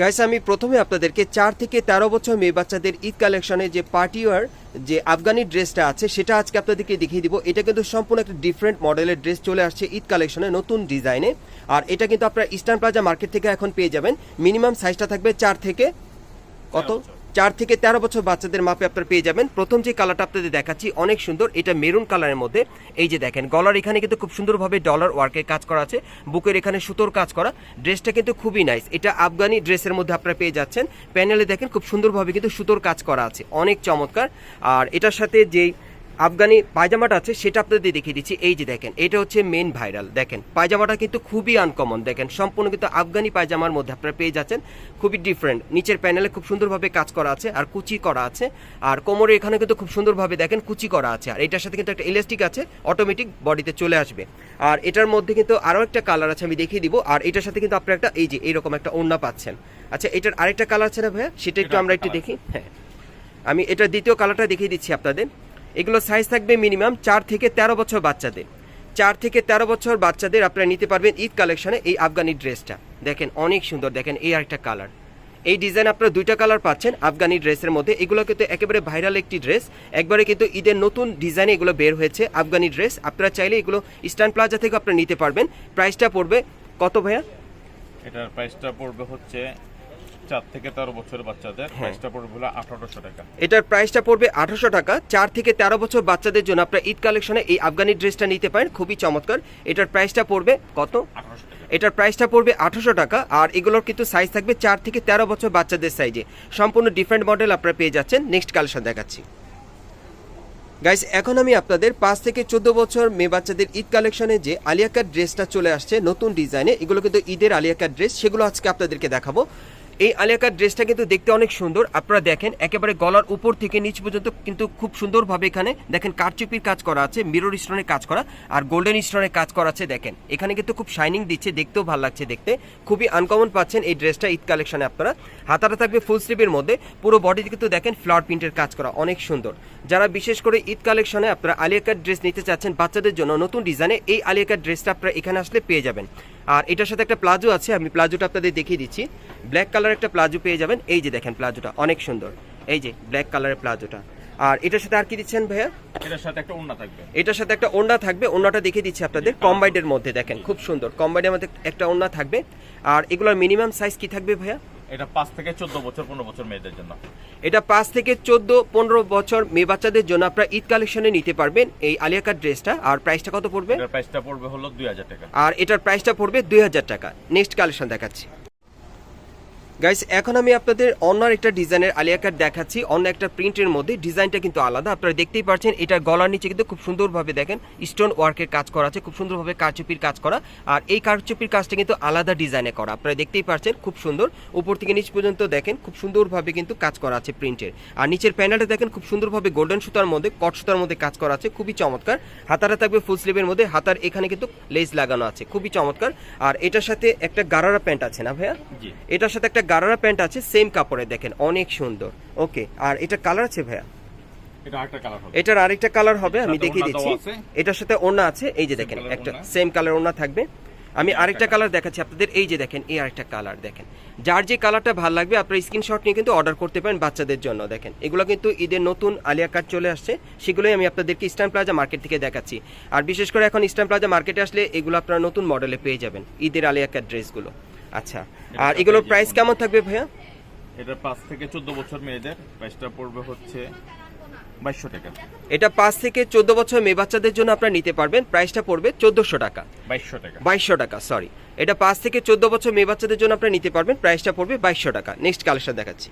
Guys আমি প্রথমে আপনাদেরকে চার থেকে তেরো বছর মেয়ে বাচ্চাদের ঈদ কালেকশনে যে পার্টিওয়ার যে আফগানি ড্রেসটা আছে, সেটা আজকে আপনাদেরকে দেখিয়ে দিব। এটা কিন্তু সম্পূর্ণ একটা ডিফারেন্ট মডেলের ড্রেস চলে আসছে ঈদ কালেকশনে নতুন ডিজাইনে আর এটা কিন্তু আপনারা ইস্টার্ন প্লাজা মার্কেট থেকে এখন পেয়ে যাবেন। মিনিমাম সাইজটা থাকবে চার থেকে কত? চার থেকে তেরো বছর বাচ্চাদের মাপে আপনারা পেয়ে যাবেন। প্রথম যে কালারটা আপনাদের দেখাচ্ছি, অনেক সুন্দর। এটা মেরুন কালারের মধ্যে। এই যে দেখেন, গলার এখানে কিন্তু খুব সুন্দরভাবে ডলার ওয়ার্কের কাজ করা আছে। বুকের এখানে সুতোর কাজ করা। ড্রেসটা কিন্তু খুবই নাইস এটা আফগানি ড্রেসের মধ্যে আপনারা পেয়ে যাচ্ছেন। প্যানেলে দেখেন, খুব সুন্দরভাবে কিন্তু সুতোর কাজ করা আছে। অনেক চমৎকার। আর এটার সাথে যেই আফগানি পায়জামাটা আছে সেটা আপনাদের দেখিয়ে দিচ্ছি। এই যে দেখেন এটা হচ্ছে মেন ভাইরাল দেখেন পায়জামাটা কিন্তু খুবই আনকমন দেখেন সম্পূর্ণ কিন্তু আফগানি পায়জামার মধ্যে আপনারা পেয়ে যাচ্ছেন। খুবই ডিফারেন্ট নিচের প্যানেলে খুব সুন্দরভাবে কাজ করা আছে আর কুচি করা আছে। আর কোমরে এখানে কিন্তু খুব সুন্দরভাবে দেখেন কুচি করা আছে। আর এটার সাথে কিন্তু একটা ইলাস্টিক আছে অটোমেটিক বডিতে চলে আসবে। আর এটার মধ্যে কিন্তু আরও একটা কালার আছে আমি দেখিয়ে দিব। আর এটার সাথে কিন্তু আপনারা একটা এই যে এইরকম একটা ওড়না পাচ্ছেন। আচ্ছা এটার আরেকটা কালার আছে না ভাইয়া? সেটা একটু আমরা একটু দেখি। হ্যাঁ। আমি এটা দ্বিতীয় কালারটা দেখিয়ে দিচ্ছি আপনাদের। এগুলো সাইজ থাকবে মিনিমাম চার থেকে তেরো বছর বাচ্চাদের। চার থেকে তেরো বছর বাচ্চাদের আপনারা নিতে পারবেন ঈদ কালেকশনে এই আফগানি ড্রেসটা দেখেন, অনেক সুন্দর। দেখেন, এই আরেকটা কালার এই ডিজাইন আপনারা দুইটা কালার পাচ্ছেন আফগানি ড্রেসের মধ্যে। এগুলো কিন্তু একেবারে ভাইরাল একটি ড্রেস একবারে কিন্তু ঈদের নতুন ডিজাইনে এগুলো বের হয়েছে আফগানি ড্রেস আপনারা চাইলে এগুলো ইস্টার্ন প্লাজা থেকে আপনারা নিতে পারবেন। প্রাইসটা পড়বে কত ভাইয়া? এটার প্রাইসটা পড়বে হচ্ছে চার থেকে তেরো বছর বাচ্চাদের হ্যাঁ। প্রাইসটা পড়বে হলো আঠারোশো টাকা। এটার প্রাইসটা পড়বে আঠারোশো টাকা। চার থেকে তেরো বছর বাচ্চাদের জন্য আপনারা ঈদ কালেকশনে এই আফগানি ড্রেসটা নিতে পারেন খুবই চমৎকার। এটার প্রাইসটা পড়বে কত? এটার প্রাইসটা পড়বে আঠারোশো টাকা আর এগুলোর কিন্তু সাইজ থাকবে চার থেকে তেরো বছর বাচ্চাদের সাইজে সম্পূর্ণ ডিফারেন্ট মডেল আপনারা পেয়ে যাচ্ছেন। নেক্সট কালেকশন দেখাচ্ছি। গাইস এখন আমি আপনাদের পাঁচ থেকে চোদ্দ বছর মেয়ে বাচ্চাদের ঈদ কালেকশনে যে আলিয়াকার ড্রেসটা চলে আসছে নতুন ডিজাইনে এগুলো কিন্তু ঈদের আলিয়াকার ড্রেস সেগুলো আজকে আপনাদেরকে দেখাবো। এই আলিয়াকার ড্রেসটা কিন্তু দেখতে অনেক সুন্দর। আপনারা দেখেন, একেবারে গলার উপর থেকে নিচ পর্যন্ত কিন্তু খুব সুন্দরভাবে এখানে দেখেন কারচুপির কাজ করা আছে মিরর স্টোনের কাজ করা, আর গোল্ডেন স্টোনের কাজ করা আছে, দেখেন। এখানে কিন্তু খুব শাইনিং দিচ্ছে, দেখতেও ভালো লাগছে দেখতে। খুবই আনকমন পাচ্ছেন এই ড্রেসটা ঈদ কালেকশনে আপনারা। হাতাটা থাকবে ফুল স্লিভের মধ্যে, পুরো বডিতে কিন্তু দেখেন ফ্লাওয়ার প্রিন্টের কাজ করা, অনেক সুন্দর। যারা বিশেষ করে ঈদ কালেকশনে আপনারা আলিয়াকার ড্রেস নিতে চাচ্ছেন বাচ্চাদের জন্য নতুন ডিজাইনে এই আলিয়াকার ড্রেসটা আপনারা এখানে আসলে পেয়ে যাবেন। আর এটার সাথে একটা প্লাজো আছে আমি প্লাজোটা আপনাদের দেখিয়ে দিচ্ছি। ব্ল্যাক কালার একটা প্লাজো পেয়ে যাবেন। এই যে দেখেন প্লাজোটা অনেক সুন্দর। এই যে ব্ল্যাক কালারের প্লাজোটা। আর এটার সাথে আর কি দিচ্ছেন ভাইয়া? এটার সাথে একটা ওড়না থাকবে। এটার সাথে একটা ওড়না থাকবে। ওড়নাটা দেখিয়ে দিচ্ছি আপনাদের। কম্বাইডের মধ্যে দেখেন খুব সুন্দর। কম্বাইডের মধ্যে একটা ওড়না থাকবে। আর এগুলোর মিনিমাম সাইজ কি থাকবে ভাইয়া? এটা পাঁচ থেকে চোদ্দ বছর পনেরো বছর মেয়েদের জন্য। এটা পাঁচ থেকে চোদ্দ পনেরো বছর মেয়ে বাচ্চাদের জন্য আপনারা ঈদ কালেকশনে নিতে পারবেন এই আলিয়াকার ড্রেসটা। আর প্রাইসটা কত পড়বে? এটার প্রাইসটা পড়বে হলো দুই হাজার টাকা। আর এটার প্রাইসটা পড়বে দুই হাজার টাকা। নেক্সট কালেকশন দেখাচ্ছি। গাইস এখন আমি আপনাদের অন্য একটা ডিজাইনের আলিয়া কাট দেখাচ্ছি। অন্য একটা প্রিন্টের মধ্যে। ডিজাইনটা কিন্তু আলাদা। আপনারা দেখতেই পাচ্ছেন এটার গলার নিচে কিন্তু খুব সুন্দরভাবে দেখেন স্টোন ওয়ার্কের কাজ করা আছে খুব সুন্দরভাবে কারচুপির কাজ করা। আর এই কারচুপির কাজটা কিন্তু আলাদা ডিজাইনে করা। আপনারা দেখতেই পাচ্ছেন খুব সুন্দর। উপর থেকে নিচ পর্যন্ত দেখেন খুব সুন্দরভাবে কিন্তু কাজ করা আছে প্রিন্টের আর নিচের প্যানেলটা দেখেন খুব সুন্দরভাবে গোল্ডেন সুতার মধ্যে কট সুতার মধ্যে কাজ করা আছে। খুবই চমৎকার। হাতাটা থাকবে ফুল স্লিভের মধ্যে। হাতার এখানে কিন্তু লেস লাগানো আছে। খুবই চমৎকার। আর এটার সাথে একটা গারারা প্যান্ট আছে না ভাইয়া? এটার সাথে একটা গারারা প্যান্ট আছে সেম কাপড়ে দেখেন অনেক সুন্দর। ওকে আর এটা কালার আছে ভাইয়া? এটার আরেকটা কালার হবে আমি দেখিয়ে দিচ্ছি। এটার সাথে ওড়না আছে এই যে দেখেন একটা সেম কালার ওড়না থাকবে। আমি আরেকটা কালার দেখাচ্ছি আপনাদের এই যে দেখেন এই আরেকটা কালার দেখেন। যার যে কালারটা ভালো লাগবে আপনার স্ক্রিনশট নিয়ে কিন্তু অর্ডার করতে পারেন বাচ্চাদের জন্য দেখেন। এগুলো কিন্তু ঈদের নতুন আলিয়া কাট চলে আসছে সেগুলোই আমি আপনাদেরকে ইস্টার্ন প্লাজা মার্কেট থেকে দেখাচ্ছি। আর বিশেষ করে এখন ইস্টার্ন প্লাজা মার্কেটে আসলে এগুলো আপনারা নতুন মডেলে পেয়ে যাবেন ঈদের আলিয়া কাট ড্রেসগুলো আচ্ছা। আর এগুলো এগুলোর প্রাইস কেমন থাকবে ভাইয়া? এটা পাঁচ থেকে চোদ্দ বছর মেয়েদের। প্রাইসটা পড়বে হচ্ছে বাইশশো টাকা। এটা পাঁচ থেকে চোদ্দ বছর মেয়ে বাচ্চাদের জন্য আপনারা নিতে পারবেন। প্রাইসটা পড়বে চোদ্দশো টাকা। বাইশশো টাকা। বাইশশো টাকা সরি এটা পাঁচ থেকে চোদ্দ বছর মেয়ে বাচ্চাদের জন্য আপনারা নিতে পারবেন। প্রাইসটা পড়বে বাইশশো টাকা। নেক্সট কালেকশন দেখাচ্ছি।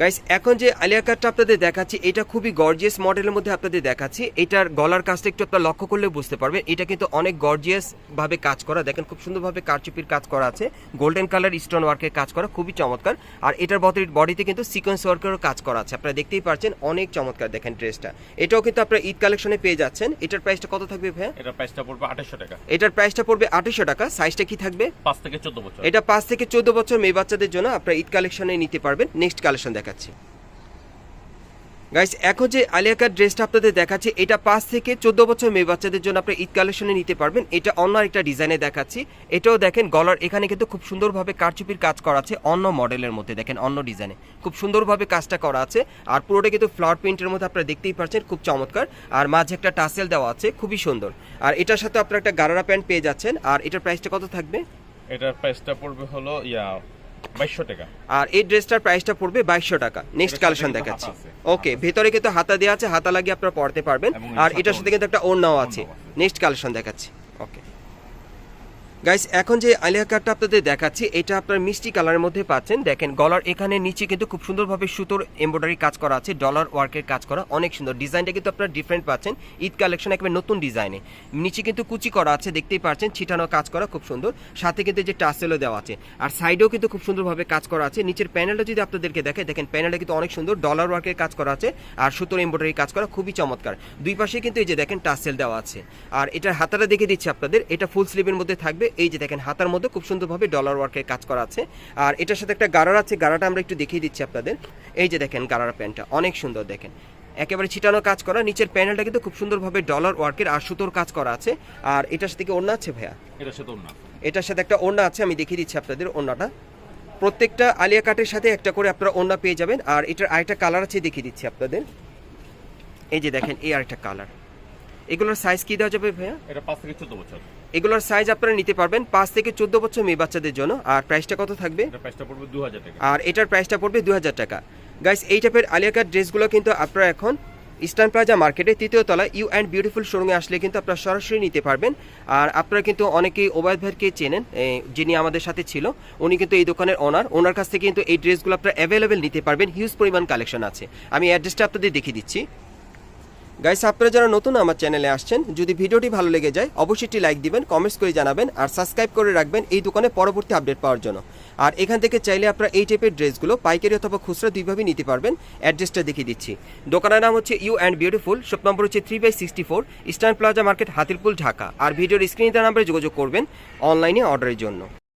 গাইস এখন যে আলিয়া কাটটা আপনাদের দেখাচ্ছি এটা খুবই গর্জিয়াস মডেলের মধ্যে আপনাদের দেখাচ্ছি। এটার গলার কাজটা একটু আপনারা লক্ষ্য করলে বুঝতে পারবেন। এটা কিন্তু অনেক গর্জিয়াস ভাবে কাজ করা। দেখেন খুব সুন্দরভাবে কারচুপির কাজ করা আছে। গোল্ডেন কালার স্টোন ওয়ার্কের কাজ করা খুবই চমৎকার। আর এটার বডিতে কিন্তু সিকোয়েন্স ওয়ার্কেরও কাজ করা আছে। আপনারা দেখতেই পাচ্ছেন অনেক চমৎকার দেখেন ড্রেসটা এটাও কিন্তু আপনারা ঈদ কালেকশনে পেয়ে যাচ্ছেন। এটার প্রাইসটা কত থাকবে ভাইয়া? এটার প্রাইসটা পড়বে আঠাশশো টাকা। এটার প্রাইসটা পড়বে আঠাশশো টাকা। সাইজটা কি থাকবে? পাঁচ থেকে চোদ্দ বছর। এটা পাঁচ থেকে চোদ্দ বছর মেয়ে বাচ্চাদের জন্য আপনারা ঈদ কালেকশনে নিতে পারবেন। নেক্সট কালেকশন দেখাচ্ছি। গাইস এখন যে আলিয়াকার ড্রেসটা আপনাদের দেখাচ্ছি, এটা পাঁচ থেকে চোদ্দ বছর মেয়ে বাচ্চাদের জন্য আপনি ঈদ কালেকশনে নিতে পারবেন। এটা অন্য একটা ডিজাইনে দেখাচ্ছি। এটাও দেখেন, গলার এখানে কিন্তু খুব সুন্দরভাবে কারচুপির কাজ করা আছে, অন্য মডেলের মধ্যে দেখেন, অন্য ডিজাইনে খুব সুন্দরভাবে কাজটা করা আছে, আর পুরোটা কিন্তু ফ্লাওয়ার প্রিন্টের মধ্যে আপনারা দেখতেই পাচ্ছেন, খুব চমৎকার। আর মাঝে একটা টাসেল দেওয়া আছে, খুবই সুন্দর। আর এটার সাথে আপনারা একটা গারারা প্যান্ট পেয়ে যাচ্ছেন, আর এটার প্রাইসটা কত থাকবে? এটার প্রাইসটা পড়বে হলো, ইয়া টাকা। আর এই ড্রেসটার প্রাইসটা পড়বে বাইশশো টাকা। নেক্সট কালেকশন দেখাচ্ছি। ওকে ভেতরে কিন্তু হাতা দেওয়া আছে হাতা লাগিয়ে আপনারা পড়তে পারবেন। আর এটার সাথে কিন্তু একটা ওড়নাও আছে। নেক্সট কালেকশন দেখাচ্ছি। ওকে গাইস এখন যে আলিয়া কাটটা আপনাদের দেখাচ্ছি, এটা আপনার মিষ্টি কালারের মধ্যে পাচ্ছেন। দেখেন, গলার এখানে নিচে কিন্তু খুব সুন্দরভাবে সুতোর এমব্রয়ডারি কাজ করা আছে ডলার ওয়ার্কের কাজ করা, অনেক সুন্দর। ডিজাইনটা কিন্তু আপনারা ডিফারেন্ট পাচ্ছেন, ঈদ কালেকশন একেবারে নতুন ডিজাইনে নিচে কিন্তু কুচি করা আছে, দেখতেই পাচ্ছেন, ছিটানো কাজ করা খুব সুন্দর। সাথে কিন্তু যে টাসেলও দেওয়া আছে। আর সাইডেও কিন্তু খুব সুন্দরভাবে কাজ করা আছে। নিচের প্যানেলটা যদি আপনাদেরকে দেখে দেখেন প্যানেলটা কিন্তু অনেক সুন্দর ডলার ওয়ার্কের কাজ করা আছে, আর সুতোর এমব্রয়ডারি কাজ করা খুবই চমৎকার। দুই পাশে কিন্তু এই যে দেখেন টাসেল দেওয়া আছে। আর এটার হাতাটা দেখে দিচ্ছি আপনাদের, এটা ফুল স্লিভের মধ্যে থাকবে এই যে দেখেন হাতার মধ্যে খুব সুন্দরভাবে ডলার ওয়ার্কের কাজ করা আছে। আর এটার সাথে একটা গাড়ার আছে গাড়াটা আমরা একটু দেখিয়ে দিচ্ছি আপনাদের। এই যে দেখেন গাড়ার প্যান্টটা অনেক সুন্দর দেখেন। একেবারে ছিটানো কাজ করা নিচের প্যানেলটা কিন্তু খুব সুন্দরভাবে ডলার ওয়ার্কের আর সুতোর কাজ করা আছে। আর এটার সাথে কি ওড়না আছে ভাইয়া? এটার সাথে না এটার সাথে একটা ওড়না আছে আমি দেখিয়ে দিচ্ছি আপনাদের ওড়নাটা। প্রত্যেকটা আলিয়া কাটের সাথে একটা করে আপনারা ওড়না পেয়ে যাবেন। আর এটার আরেকটা কালার আছে দেখিয়ে দিচ্ছি আপনাদের। এই যে দেখেন এই আরেকটা কালার। এগুলোর সাইজ কি দেওয়া যাবে ভাইয়া? এটা পাঁচ থেকে চোদ্দ বছর। এগুলোর সাইজ আপনারা নিতে পারবেন পাঁচ থেকে চোদ্দ বছর মেয়ে বাচ্চাদের জন্য। আর প্রাইসটা কত থাকবে? এটার প্রাইসটা পড়বে দু হাজার টাকা। আর এটার প্রাইসটা পড়বে দু হাজার টাকা। গাইস এই টাইপের আলিয়াকার ড্রেসগুলো কিন্তু আপনারা এখন ইস্টার্ন প্লাজা মার্কেটে তৃতীয় তলায় ইউ অ্যান্ড বিউটিফুল শোরুমে আসলে কিন্তু আপনারা সরাসরি নিতে পারবেন। আর আপনারা কিন্তু অনেকেই ওবায়দ ভাইকে চেনেন যিনি আমাদের সাথে ছিল উনি কিন্তু এই দোকানের ওনার ওনার কাছ থেকে কিন্তু এই ড্রেসগুলো আপনারা অ্যাভেলেবেল নিতে পারবেন। হিউজ পরিমাণ কালেকশন আছে। আমি অ্যাড্রেসটা আপনাদের দেখিয়ে দিচ্ছি। গাইস আপনারা যারা নতুন আমার চ্যানেলে আসছেন, যদি ভিডিওটি ভালো লেগে যায়, অবশ্যই লাইক দিবেন কমেন্টস করে জানাবেন, আর সাবস্ক্রাইব করে রাখবেন এই দোকানে পরবর্তী আপডেট পাওয়ার জন্য। আর এখান থেকে চাইলে আপনারা এই টাইপের ড্রেসগুলো পাইকারি অথবা খুচরা দুইভাবেই নিতে পারবেন। অ্যাড্রেসটা দেখিয়ে দিচ্ছি। দোকানের নাম হচ্ছে you and beautiful shop number হচ্ছে three by sixty four eastern plaza market Hatirpul Dhaka আর ভিডিওর স্ক্রিনে নাম্বারে যোগাযোগ করবেন অনলাইনে অর্ডারের জন্য।